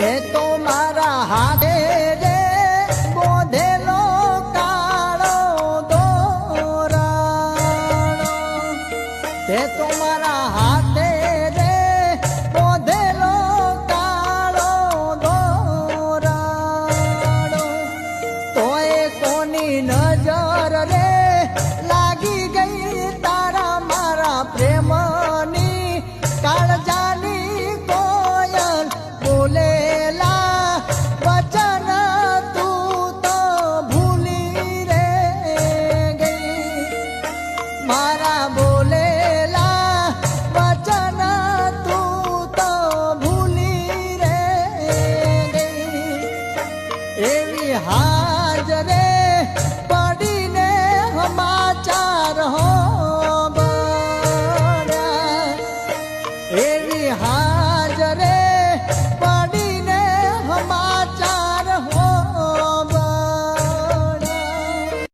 તે તો મારા હાથે રે બોધેલો કાળો દોરા તે તો મારા હાથે રે બોધેલો કાળો દોરા નજર રે લાગી એવી હાજરે